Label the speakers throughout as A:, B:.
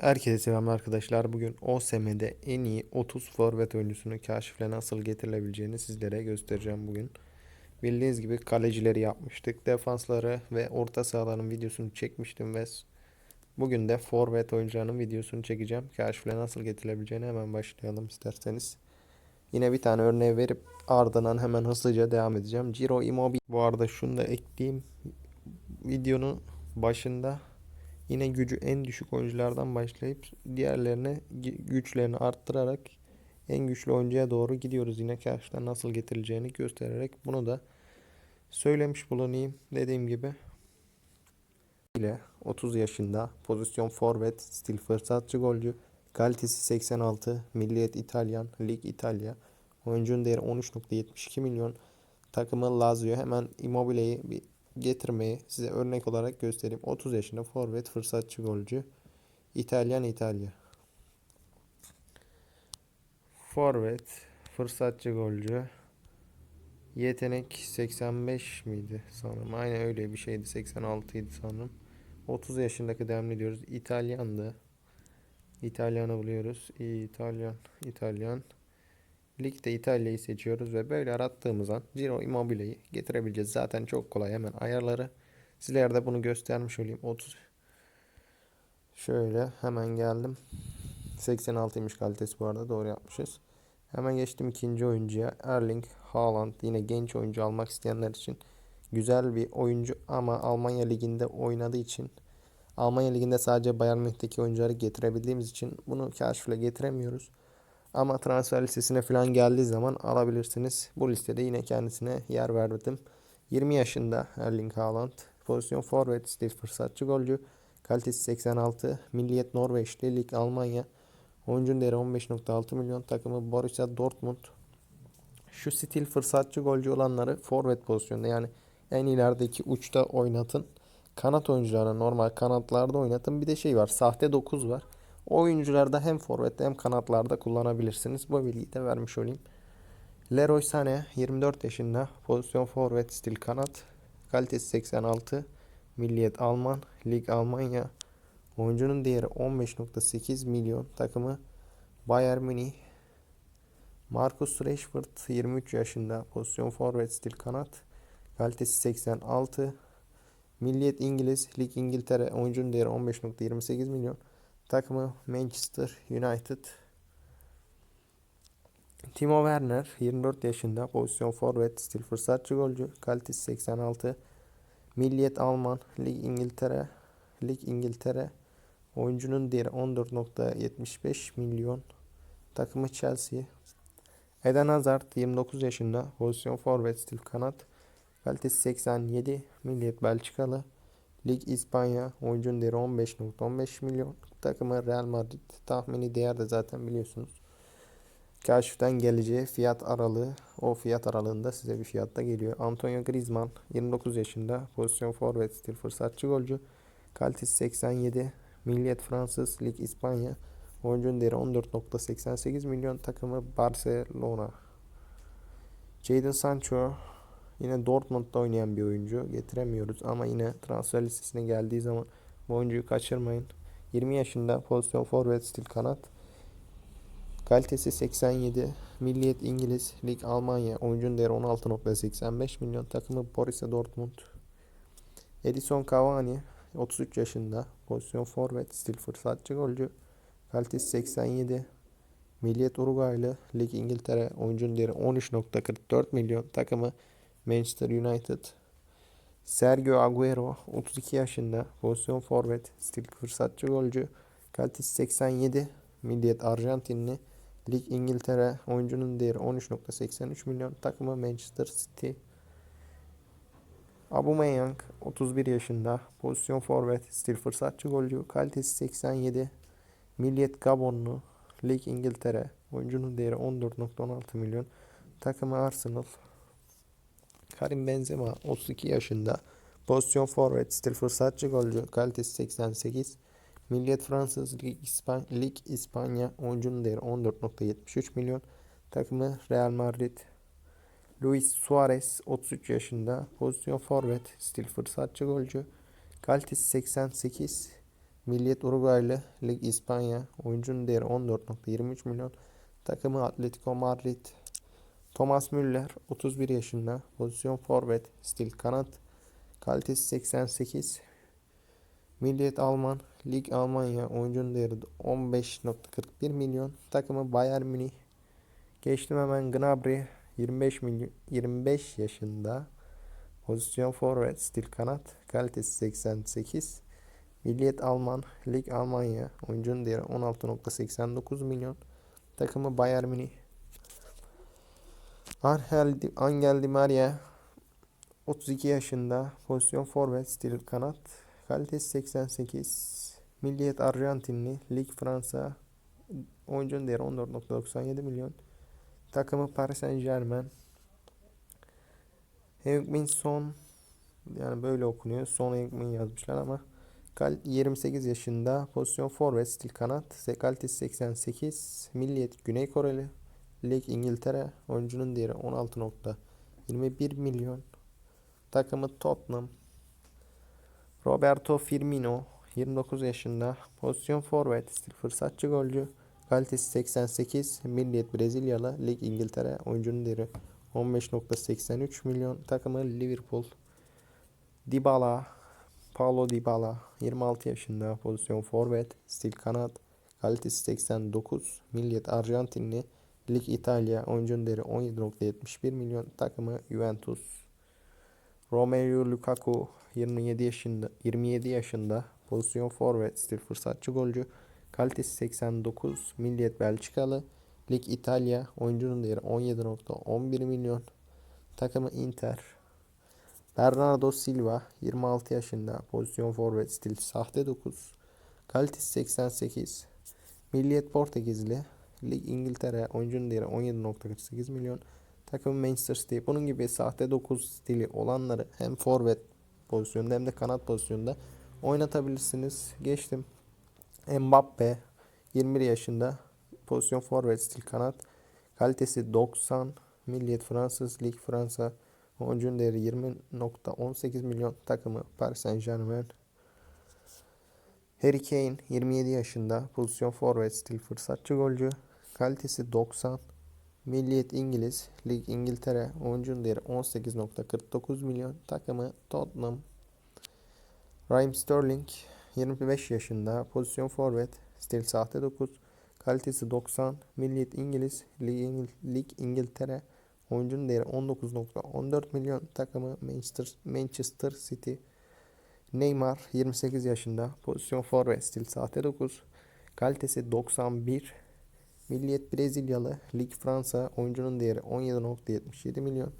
A: Herkese selam arkadaşlar. Bugün OSM'de en iyi 30 forvet oyuncusunu keşifle nasıl getirilebileceğini sizlere göstereceğim bugün. Bildiğiniz gibi kalecileri yapmıştık. Defansları ve orta sahaların videosunu çekmiştim ve bugün de forvet oyuncularının videosunu çekeceğim. Keşifle nasıl getirilebileceğini hemen başlayalım isterseniz. Yine bir tane örneği verip ardından hemen hızlıca devam edeceğim. Ciro Immobile. Bu arada şunu da ekleyeyim. Videonun başında yine gücü en düşük oyunculardan başlayıp diğerlerine gü- güçlerini arttırarak en güçlü oyuncuya doğru gidiyoruz. Yine karşıdan nasıl getirileceğini göstererek bunu da söylemiş bulunayım. Dediğim gibi ile 30 yaşında pozisyon forvet, stil fırsatçı golcü, kalitesi 86, milliyet İtalyan, lig İtalya. Oyuncunun değeri 13.72 milyon. Takımı Lazio hemen Immobile'yi bir getirmeyi size örnek olarak göstereyim. 30 yaşında forvet, fırsatçı golcü. İtalyan İtalya. Forvet, fırsatçı golcü. Yetenek 85 miydi sanırım. Aynen öyle bir şeydi. 86 idi sanırım. 30 yaşındaki demli diyoruz. İtalyandı. İtalyanı buluyoruz. İtalyan, İtalyan. Ligde İtalya'yı seçiyoruz ve böyle arattığımız an Ciro Immobile'yi getirebileceğiz. Zaten çok kolay hemen ayarları. Sizlere de bunu göstermiş olayım. 30 Şöyle hemen geldim. 86'ymış kalitesi bu arada doğru yapmışız. Hemen geçtim ikinci oyuncuya. Erling Haaland yine genç oyuncu almak isteyenler için güzel bir oyuncu ama Almanya liginde oynadığı için Almanya liginde sadece Bayern Münih'teki oyuncuları getirebildiğimiz için bunu keşfle getiremiyoruz. Ama transfer listesine falan geldiği zaman alabilirsiniz. Bu listede yine kendisine yer verdim. 20 yaşında Erling Haaland. Pozisyon forvet, stil fırsatçı golcü. Kalitesi 86. Milliyet Norveçli, lig Almanya. Oyuncunun değeri 15.6 milyon. Takımı Borussia Dortmund. Şu stil fırsatçı golcü olanları forvet pozisyonunda yani en ilerideki uçta oynatın. Kanat oyuncularına normal kanatlarda oynatın. Bir de şey var sahte 9 var. Oyuncularda hem forvette hem kanatlarda kullanabilirsiniz. Bu bilgiyi de vermiş olayım. Leroy Sané 24 yaşında. Pozisyon forvet stil kanat. Kalitesi 86. Milliyet Alman. Lig Almanya. Oyuncunun değeri 15.8 milyon. Takımı Bayern Münih. Marcus Rashford 23 yaşında. Pozisyon forvet stil kanat. Kalitesi 86. Milliyet İngiliz. Lig İngiltere. Oyuncunun değeri 15.28 milyon. Takımı Manchester United. Timo Werner 24 yaşında. Pozisyon forvet, stil fırsatçı golcü. Kalitesi 86. Milliyet Alman. Lig İngiltere. Lig İngiltere. Oyuncunun değeri 14.75 milyon. Takımı Chelsea. Eden Hazard 29 yaşında. Pozisyon forvet, stil kanat. Kalitesi 87. Milliyet Belçikalı. Lig İspanya. Oyuncunun değeri 15.15 milyon. Takımı Real Madrid. Tahmini değer de zaten biliyorsunuz. Kaşiften geleceği fiyat aralığı. O fiyat aralığında size bir fiyatta geliyor. Antonio Griezmann 29 yaşında. Pozisyon forvet stil fırsatçı golcü. Kalitesi 87. Milliyet Fransız. Lig İspanya. Oyuncunun değeri 14.88 milyon. Takımı Barcelona. Jadon Sancho Yine Dortmund'da oynayan bir oyuncu. Getiremiyoruz ama yine transfer listesine geldiği zaman bu oyuncuyu kaçırmayın. 20 yaşında pozisyon forvet stil kanat. Kalitesi 87. Milliyet İngiliz. Lig Almanya. Oyuncunun değeri 16.85 milyon. Takımı Borussia Dortmund. Edison Cavani 33 yaşında. Pozisyon forvet stil fırsatçı golcü. Kalitesi 87. Milliyet Uruguaylı. Lig İngiltere. Oyuncunun değeri 13.44 milyon. Takımı Manchester United. Sergio Agüero 32 yaşında. Pozisyon forvet. Stil fırsatçı golcü. Kalitesi 87. Milliyet Arjantinli. Lig İngiltere. Oyuncunun değeri 13.83 milyon. Takımı Manchester City. Aubameyang 31 yaşında. Pozisyon forvet. Stil fırsatçı golcü. Kalitesi 87. Milliyet Gabonlu. Lig İngiltere. Oyuncunun değeri 14.16 milyon. Takımı Arsenal. Karim Benzema 32 yaşında. Pozisyon forvet, stil fırsatçı golcü, kalitesi 88. Milliyet Fransız Lig, İspan Lig İspanya oyuncunun değeri 14.73 milyon. Takımı Real Madrid. Luis Suarez 33 yaşında. Pozisyon forvet, stil fırsatçı golcü. Kalitesi 88. Milliyet Uruguaylı, Lig İspanya. Oyuncunun değeri 14.23 milyon. Takımı Atletico Madrid. Thomas Müller 31 yaşında. Pozisyon forvet, stil kanat. Kalitesi 88. Milliyet Alman, Lig Almanya. Oyuncunun değeri de 15.41 milyon. Takımı Bayern Münih. Geçtim hemen Gnabry 25 milyon 25 yaşında. Pozisyon forvet, stil kanat. Kalitesi 88. Milliyet Alman, Lig Almanya. Oyuncunun değeri 16.89 milyon. Takımı Bayern Münih. Angel Angel Di Maria 32 yaşında. Pozisyon forvet, stil kanat. Kalitesi 88. Milliyet Arjantinli, Lig Fransa. Oyuncunun değeri 14.97 milyon. Takımı Paris Saint Germain. Heung-min Son yani böyle okunuyor. Son Heung-min yazmışlar ama 28 yaşında pozisyon forvet stil kanat. Kalitesi 88. Milliyet Güney Koreli. Lig İngiltere. Oyuncunun değeri 16.21 milyon. Takımı Tottenham. Roberto Firmino 29 yaşında. Pozisyon forvet stil fırsatçı golcü. Kalitesi 88. Milliyet Brezilyalı. Lig İngiltere. Oyuncunun değeri 15.83 milyon. Takımı Liverpool. Dybala. Paulo Dybala. 26 yaşında. Pozisyon forvet. Stil kanat. Kalitesi 89. Milliyet Arjantinli. Lig İtalya. Oyuncunun değeri 17.71 milyon. Takımı Juventus. Romelu Lukaku 27 yaşında 27 yaşında pozisyon forvet stil fırsatçı golcü kalitesi 89 Milliyet Belçikalı Lig İtalya oyuncunun değeri 17.11 milyon takımı Inter Bernardo Silva 26 yaşında pozisyon forvet stil sahte 9 kalitesi 88 Milliyet Portekizli Lig İngiltere oyuncunun değeri 17.48 milyon takım Manchester City. Bunun gibi sahte 9 stili olanları hem forvet pozisyonda hem de kanat pozisyonda oynatabilirsiniz. Geçtim. Mbappe 21 yaşında pozisyon forvet stil kanat. Kalitesi 90. Milliyet Fransız Lig Fransa. Oyuncunun değeri 20.18 milyon. Takımı Paris Saint Germain. Harry Kane 27 yaşında pozisyon forvet stil fırsatçı golcü. Kalitesi 90. Milliyet İngiliz, Lig İngiltere, oyuncunun değeri 18.49 milyon, takımı Tottenham. Raheem Sterling, 25 yaşında, pozisyon forvet, stil sahte 9, kalitesi 90, Milliyet İngiliz, Lig, İngil Lig İngiltere, oyuncunun değeri 19.14 milyon, takımı Manchester, Manchester City. Neymar, 28 yaşında, pozisyon forvet, stil sahte 9, kalitesi 91, Milliyet Brezilyalı, Lig Fransa, oyuncunun değeri 17.77 milyon.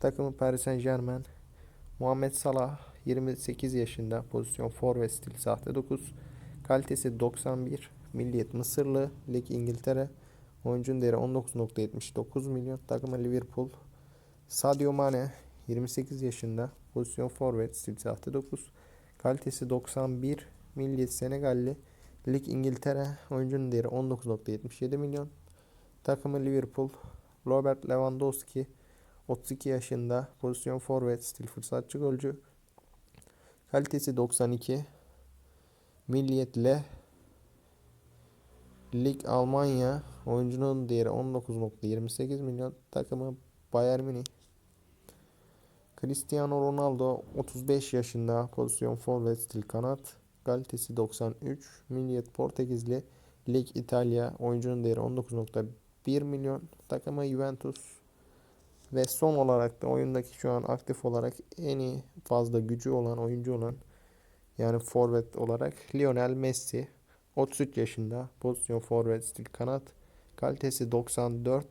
A: Takımı Paris Saint Germain. Muhammed Salah, 28 yaşında, pozisyon forvet stil sahte 9. Kalitesi 91. Milliyet Mısırlı, Lig İngiltere. Oyuncunun değeri 19.79 milyon. Takımı Liverpool. Sadio Mane, 28 yaşında, pozisyon forvet stil sahte 9. Kalitesi 91. Milliyet Senegalli. Lig İngiltere oyuncunun değeri 19.77 milyon. Takımı Liverpool. Robert Lewandowski 32 yaşında pozisyon forvet stil fırsatçı golcü. Kalitesi 92. Milliyetle Lig Almanya oyuncunun değeri 19.28 milyon. Takımı Bayern Münih. Cristiano Ronaldo 35 yaşında pozisyon forvet stil kanat. Kalitesi 93. Milliyet Portekizli. Lig İtalya. Oyuncunun değeri 19.1 milyon. Takımı Juventus. Ve son olarak da oyundaki şu an aktif olarak en iyi fazla gücü olan oyuncu olan yani forvet olarak Lionel Messi 33 yaşında pozisyon forvet stil kanat kalitesi 94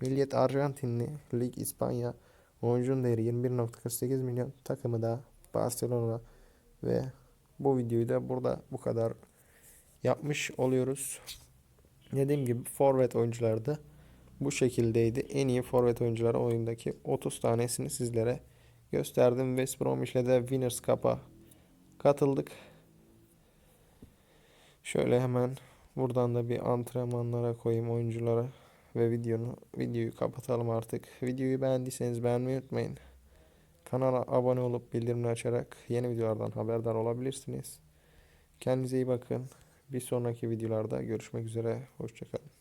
A: Milliyet Arjantinli Lig İspanya oyuncunun değeri 21.48 milyon takımı da Barcelona ve bu videoyu da burada bu kadar yapmış oluyoruz. Dediğim gibi forvet oyuncularda bu şekildeydi. En iyi forvet oyuncuları oyundaki 30 tanesini sizlere gösterdim. West Bromwich'le de Winners Cup'a katıldık. Şöyle hemen buradan da bir antrenmanlara koyayım oyunculara ve videonu videoyu kapatalım artık. Videoyu beğendiyseniz beğenmeyi unutmayın. Kanala abone olup bildirimleri açarak yeni videolardan haberdar olabilirsiniz. Kendinize iyi bakın. Bir sonraki videolarda görüşmek üzere. Hoşçakalın.